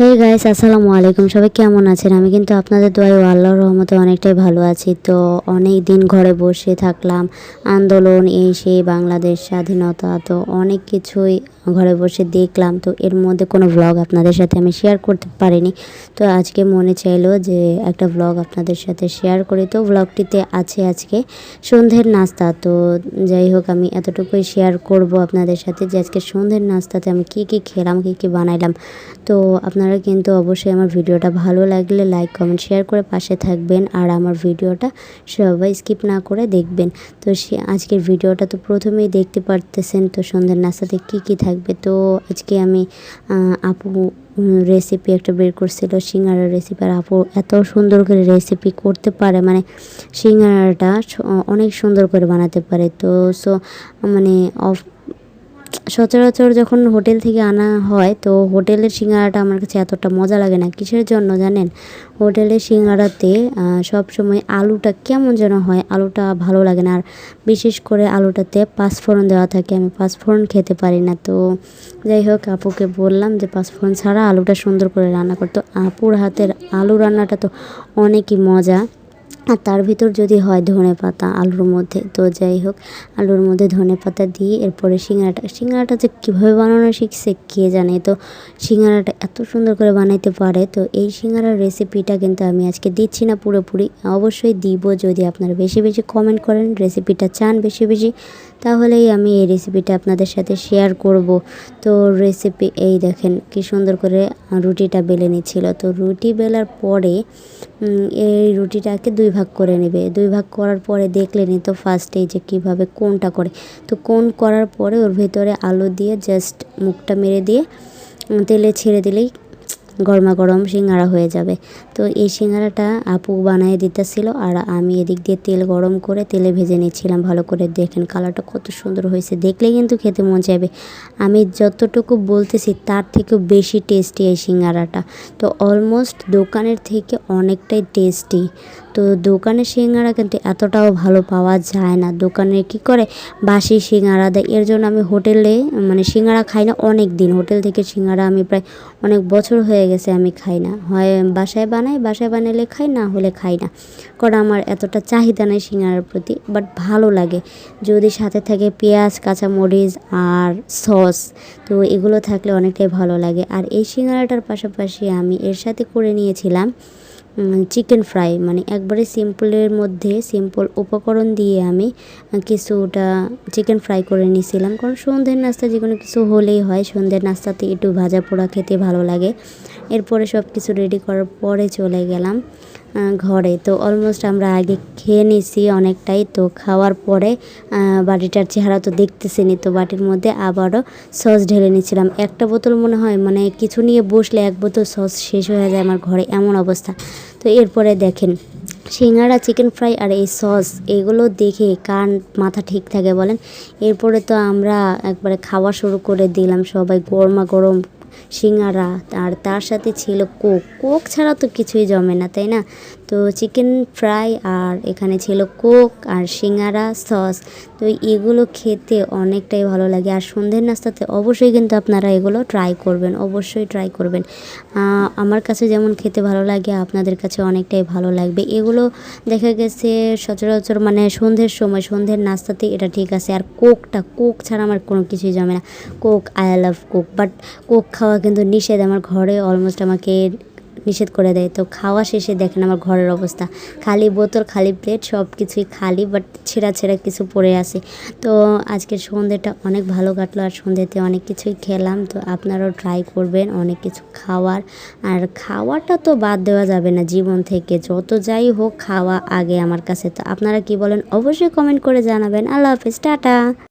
Hey guys আসসালামু আলাইকুম। সবাই কেমন আছেন? আমি কিন্তু আপনাদের দোয়াই আল্লাহর রহমতে অনেকটাই ভালো আছি। তো অনেক দিন ঘরে বসে থাকলাম। আন্দোলন এই সেই বাংলাদেশ স্বাধীনতা, তো অনেক কিছুই ঘরে বসে দেখলাম। তো এর মধ্যে কোনো ব্লগ আপনাদের সাথে আমি শেয়ার করতে পারিনি। তো আজকে মনে চাইলো যে একটা ব্লগ আপনাদের সাথে শেয়ার করি। তো ব্লগটিতে আছে আজকে সন্ধ্যের নাস্তা। তো যাই হোক, আমি এতটুকুই শেয়ার করব আপনাদের সাথে যে আজকে সন্ধ্যের নাস্তাতে আমি কি কি খেলাম, কি কি বানাইলাম। তো আপনারা কিন্তু অবশ্যই আমার ভিডিওটা ভালো লাগলে লাইক কমেন্ট শেয়ার করে পাশে থাকবেন। আর আমার ভিডিওটা সবাই স্কিপ না করে দেখবেন। তো সে আজকের ভিডিওটা তো প্রথমেই দেখতে পারতেছেন। তো সন্ধ্যের নাস্তাতে কি কি থাকবে তো আজকে আমি আপু রেসিপি একটা বের করছিল সিঙ্গারার রেসিপি আর আপু এত সুন্দর করে রেসিপি করতে পারে মানে সিঙ্গারাটা অনেক সুন্দর করে বানাতে পারে। তো সো মানে অফ সচরাচর যখন হোটেল থেকে আনা হয়, তো হোটেলের সিঙ্গারাটা আমার কাছে এতটা মজা লাগে না। কিসের জন্য জানেন? হোটেলের সিঙ্গারাতে সবসময় আলুটা কেমন যেন হয়, আলুটা ভালো লাগে না। আর বিশেষ করে আলুটাতে পাঁচফোড়ন দেওয়া থাকে, আমি পাঁচফোড়ন খেতে পারি না। তো যাই হোক, আপুকে বললাম যে পাঁচফোড়ন ছাড়া আলুটা সুন্দর করে রান্না করতো। আপুর হাতের আলু রান্নাটা তো অনেকই মজা। আর তার ভিতর যদি হয় ধনে পাতা আলুর মধ্যে, তো যাই হোক, আলুর মধ্যে ধনে পাতা দিয়ে এরপরে সিঙ্গারাটা সিঙ্গারাটা যে কীভাবে বানানো শিখছে কে জানে? তো সিঙ্গারাটা এত সুন্দর করে বানাইতে পারে, তো এই সিঙ্গারার রেসিপিটা কিন্তু আমি আজকে দিচ্ছি না পুরোপুরি। অবশ্যই দিব যদি আপনারা বেশি বেশি কমেন্ট করেন, রেসিপিটা চান বেশি বেশি, তাহলেই আমি এই রেসিপিটা আপনাদের সাথে শেয়ার করব। তো রেসিপি, এই দেখেন কি সুন্দর করে রুটিটা বেলে নিচ্ছিল। তো রুটি বেলার পরে এই রুটিটাকে দুই ভাগ করে নেবে। দুই ভাগ করার পরে দেখলেনি তো ফার্স্টেই যে কীভাবে কোনটা করে। তো কোন করার পরে ওর ভেতরে আলু দিয়ে জাস্ট মুখটা মেরে দিয়ে তেলে ছেড়ে দিলেই গরমা গরম সিঙ্গারা হয়ে যাবে। তো এই সিঙ্গারাটা আপু বানিয়ে দিতেছিল আর আমি এদিক দিয়ে তেল গরম করে তেলে ভেজে নিচ্ছিলাম। ভালো করে দেখেন কালারটা কত সুন্দর হয়েছে। দেখলেই কিন্তু খেতে মন চাইবে। আমি যতটুকু বলতেছি তার থেকেও বেশি টেস্টি এই সিঙ্গারাটা তো অলমোস্ট দোকানের থেকে অনেকটাই টেস্টি তো দোকানে সিঙ্গারা কিন্তু এতটাও ভালো পাওয়া যায় না। দোকানে কি করে? বাসি সিঙ্গারা দেয়। এর জন্য আমি হোটেলে মানে সিঙ্গারা খাই না অনেক দিন হোটেল থেকে সিঙ্গারা আমি প্রায় অনেক বছর হয়ে গেছে আমি খাই না। হয় বাসায় বানাই, বাসায় বানালে খাই, না হলে খাই না। কারণ আমার এতটা চাহিদা নেই সিঙ্গারার প্রতি বাট ভালো লাগে। যদি সাথে থাকে পেঁয়াজ, কাঁচামরিচ আর সস, তো এগুলো থাকলে অনেকটাই ভালো লাগে। আর এই সিঙ্গারাটার পাশাপাশি আমি এর সাথে করে নিয়েছিলাম চিকেন ফ্রাই মানে একবারে সিম্পলের মধ্যে সিম্পল উপকরণ দিয়ে আমি কিছুটা চিকেন ফ্রাই করে নিয়েছিলাম। কারণ সন্ধ্যের নাস্তা যে কোনো কিছু হলেই হয়। সন্ধ্যের নাস্তাতে একটু ভাজা পোড়া খেতে ভালো লাগে। এরপরে সব কিছু রেডি করার পরে চলে গেলাম ঘরে। তো অলমোস্ট আমরা আগে খেয়ে নিয়েছি অনেকটাই। তো খাওয়ার পরে বাটিটার চেহারা তো দেখতেছিনি তো বাটির মধ্যে আবারও সস ঢেলে নিয়েছিলাম একটা বোতল মনে হয় মানে কিছু নিয়ে বসলে এক বোতল সস শেষ হয়ে যায় আমার ঘরে এমন অবস্থা। তো এরপরে দেখেন, সিঙ্গারা চিকেন ফ্রাই আর এই সস এগুলো দেখে কান, মাথা ঠিক থাকে বলেন। এরপরে তো আমরা একবারে খাওয়া শুরু করে দিলাম সবাই গরমা গরম সিঙ্গারা আর তার সাথে ছিল কোক। কোক ছাড়া তো কিছুই জমে না তাই না? তো চিকেন ফ্রাই আর এখানে ছিল কোক আর সিঙ্গারা সস। তো এগুলো খেতে অনেকটাই ভালো লাগে। আর সন্ধ্যের নাস্তাতে অবশ্যই কিন্তু আপনারা এগুলো ট্রাই করবেন, অবশ্যই ট্রাই করবেন। আমার কাছে যেমন খেতে ভালো লাগে, আপনাদের কাছে অনেকটাই ভালো লাগবে। এগুলো দেখা গেছে সচরাচর মানে সন্ধ্যের সময়, সন্ধ্যের নাস্তাতে এটা ঠিক আছে। আর কোকটা, কোক ছাড়া আমার কোনো কিছুই জমে না। Coke I love Coke. But Coke খাওয়া কিন্তু নিষেধ। আমার ঘরে অলমোস্ট আমাকে নিষেধ করে দেয়। তো খাওয়া শেষে দেখেন আমার ঘরের অবস্থা। খালি বোতল, খালি প্লেট সব কিছুই খালি বাট ছেঁড়া ছেঁড়া কিছু পড়ে আছে। তো আজকের সন্ধ্যেটা অনেক ভালো কাটলো আর সন্ধ্যেতে অনেক কিছুই খেলাম। তো আপনারাও ট্রাই করবেন অনেক কিছু খাওয়ার। আর খাওয়াটা তো বাদ দেওয়া যাবে না জীবন থেকে। যত যাই হোক খাওয়া আগে আমার কাছে। তো আপনারা কি বলেন? অবশ্যই কমেন্ট করে জানাবেন। আল্লাহ হাফেজ, টাটা।